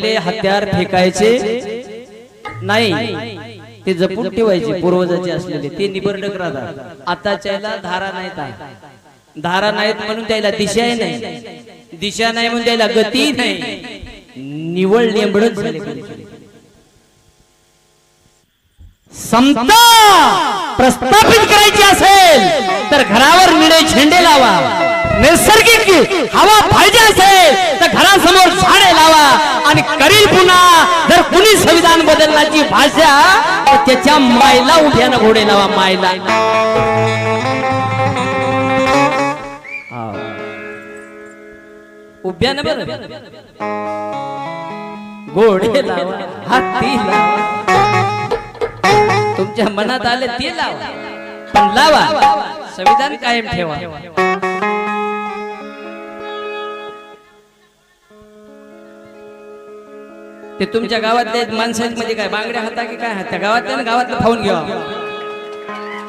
पहिले हत्यार फेकायचे? नाही. ते जपून ठेवायचे पूर्वजाचे असलेले. ते निबर्डक राहतात. आताच्याला धारा नाहीत धारा नाहीत म्हणून त्याला दिशाही नाही. दिशा नाही म्हणून त्याला गती नाही. निवळ नेंबडच समता प्रस्थापित करायची असेल तर घरावर निळे झेंडे लावा. नैसर्गिक हवा पाहिजे असेल तर घरासमोर झाडे लावा आणि करील पुन्हा. जर कुणी संविधान बदलण्याची भाषा तर त्याच्या मायला उभ्यानं घोडे लावा मायला. उभ्यानं बरं. घोडे लावा हाती लावा. तुमच्या मनात आले ते लावा. पण लावा. संविधान कायम ठेवा. ते तुमच्या गावातले माणसांमध्ये काय बांगड्या हाता की काय? हात गावातल्या गावातलं खाऊन घ्या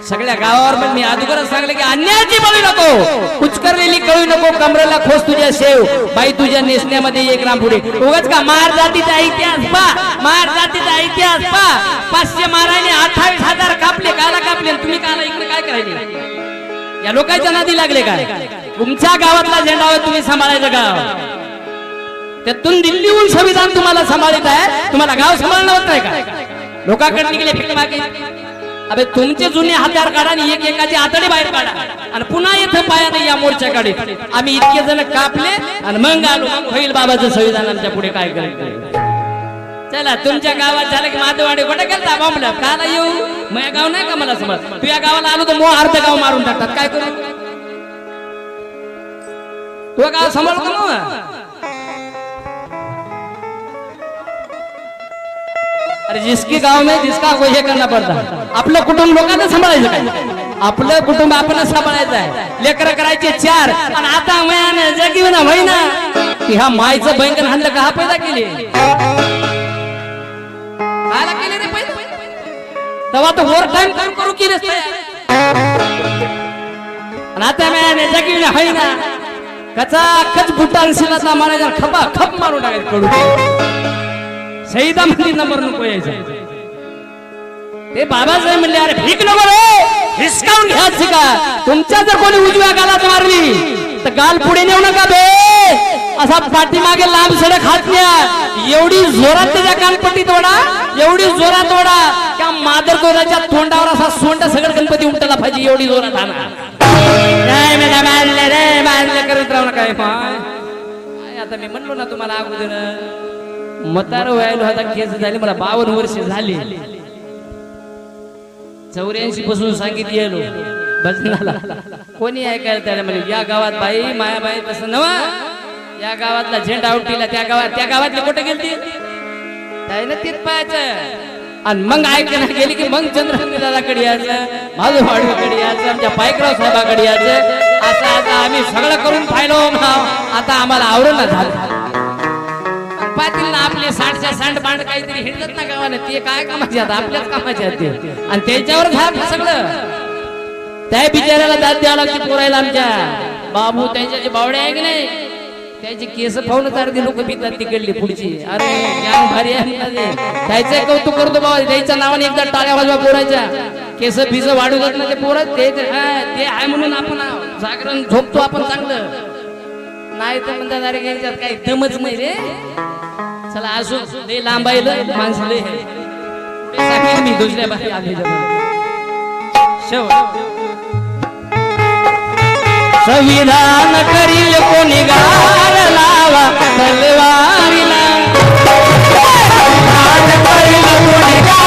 सगळ्या गावावर पण मी अगोदरच सांगले की अन्यायाची बळी नको. कुचकरलेली कळू नको कमरेला खोस तुझ्या शेव. बाई तुझ्या नेसण्यामध्ये एक राम पुढे. उगाच का मार जातीचा इतिहास पा. मार जातीचा इतिहास पा. पाचशे माराने अठ्ठावीस हजार कापले काला कापले. तुम्ही काला इकडे काय करायले? या लोकांच्या नादी लागले काय तुमच्या गावातला झेंडा तुम्ही सांभाळायचं गाव त्यातून दिल्लीहून संविधान तुम्हाला सांभाळत आहे. तुम्हाला गाव सांभाळणं होत नाही का? लोकांकडे निघले फिट मागे. अबे तुमचे जुने हत्यार काढा आणि एक एकाचे आतडे बाहेर काढा. आणि पुन्हा येथे पायाने या मोर्चाकडे आम्ही इतके जण कापले आणि मग आलो. होईल बाबाचं संविधान आमच्या पुढे काय करायचं चला तुमच्या गावात झालं की माधवाडे कुठे गेलता? बॉम्बला. काला येऊ? माझ्या गाव नाही का मला समज? तू या गावाला आलो तर मो अर्ध गाव मारून टाकतात. काय करू? तू गाव सांभाळतो मग? अरे जिसकी गाव में जिसका वो हे करणार पडता. आपलं कुटुंब लोकांना सांभाळायचं काय? आपलं कुटुंब आपण सांभाळायचं आहे. लेकर करायचे चार आणि आता वयानं जगी ना महिना की ह्या मायचं भयंकर हाणलं का? पैदा केली. कायला केले रे पैदा? तेव्हा तर ओव्हर टाइम काम करू केलेस आणि आता वयाने जगी ना महिना कचा कच बुटान शिलाचा मारायचा खपा खप मारून टाकायचं कडू शहीदा मध्ये नंबर नको यायचं. ते बाबासाहेब म्हणले अरे भीक नको रे. हिसकावून घ्यायची का तुमच्या जर कोणी उजव्या गालात मारली तर गाल पुढे नेऊ नका बे. असा पाठीमागे लांब सडक हातल्या एवढी जोरात त्याच्या कानपट्टी तोडा. एवढी जोरात तोडा. त्या मादर दोराच्या तोंडावर असा सोंड सगळं गणपती उमटायला पाहिजे एवढी जोरात आणा करत राहू नका हे आता मी म्हणलो ना तुम्हाला अगोदर? मतार व्हायला आता केस झाली मला बावन्न वर्ष झाली. चौऱ्याऐंशी पासून सांगितलेलो भजनाला कोणी ऐकायला त्याला म्हणजे या गावात बाई मायाबाई तसं नवा. या गावातला झेंडा उठीला त्या गावात त्या गावातले कुठे गेलती? त्याने तीत पाहायचं आणि मग ऐकायला गेली की मग चंद्रकांत दादाकडे यायचं माझं वाडूकडे यायचं आमच्या पायकराव साहेबाकडे यायचं. असं आता आम्ही सगळं करून पाहिलो आता आम्हाला आवडून झालं. पाहतील ना आपले साठच्या सांड बांड काहीतरी हिंडत ना गावाने. ते काय कामाचे आता आपल्याच कामाचे ते. आणि त्याच्यावर झालं सगळं. त्या बिचाऱ्याला दाद द्यावं लागते पोरायला आमच्या. बाबू त्यांच्या जे बावडे आहे की नाही? केस पाहून अर्धी लोक पितात तिकडली पुढची. अरे ज्ञान भारी आहे त्याचं कौतुक करतो बाबा. त्याच्या नावाने एकदा टाळ्या वाजवा पोरायच्या. केस भिज वाढू जात ना ते पोरत ते आहे म्हणून आपण जागरण झोपतो आपण चांगलं. नाही तर म्हणतात अरे यांच्यात काही दमच नाही रे. चला असू लय लांब आहे लय, माणसं लय मी दुसऱ्या बाहेर आले शेवट. संविधान करील कोणी गार लावा तलवारीला. संविधान करील कोणी गार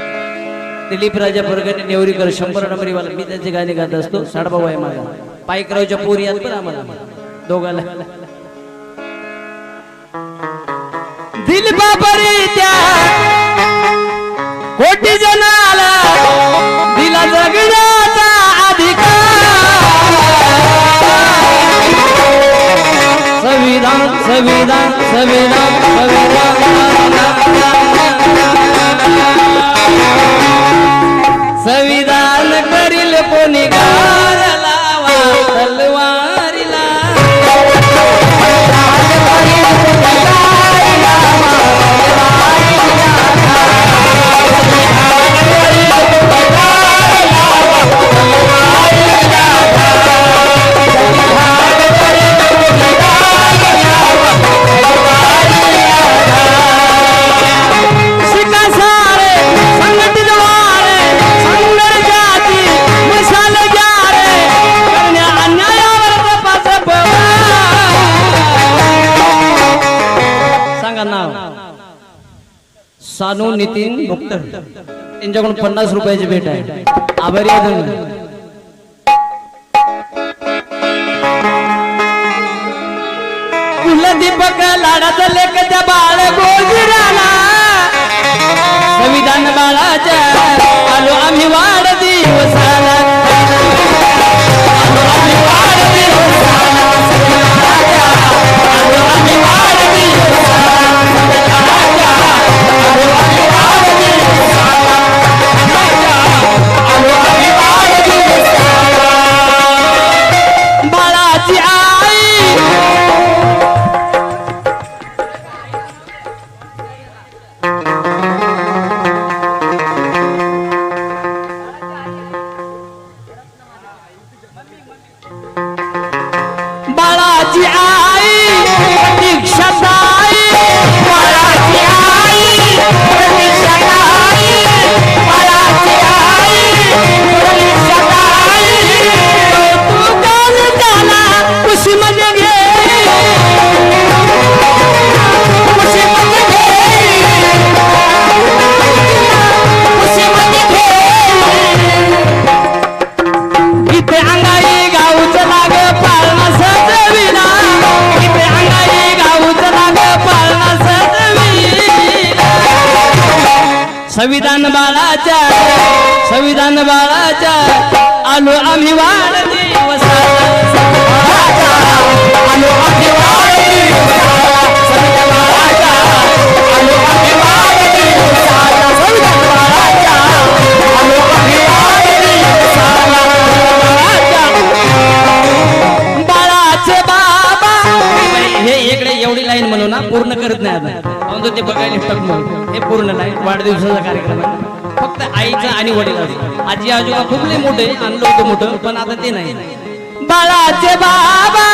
दिलीप राजा परगणे नेवरीकर शंभर नंबरीवाला मी त्याचे गाणे गात असतो साडबाबा आहे माझा. पायकरावच्या पोरी आहेत पण आम्हाला. दोघाला. दिल बाबरी त्या कोटी जनाला दिला जगण्याचा अधिकार. संविधान संविधान संविधान संविधान. सानू नितीन मुक्तर त्यांच्याकडून पन्नास रुपयाची भेट आहे. आभारी आहे कुलदीपक लाडाचा लेख त्या बाळ गोजिराला. संविधान बाळाच्या आलो आम्ही वाढ आलो आम्ही नाही म्हणू ना पूर्ण करत नाही आता. म्हणतो ते बघायला लिफ्टॉप म्हणून. हे पूर्ण नाही वाढदिवसाचा कार्यक्रम आहे. फक्त आईचा आणि वडिलाचा. आजी आजोबा खूप नाही मोठे आणलं होतं मोठं पण आता ते नाही. बाळाचे बाबा.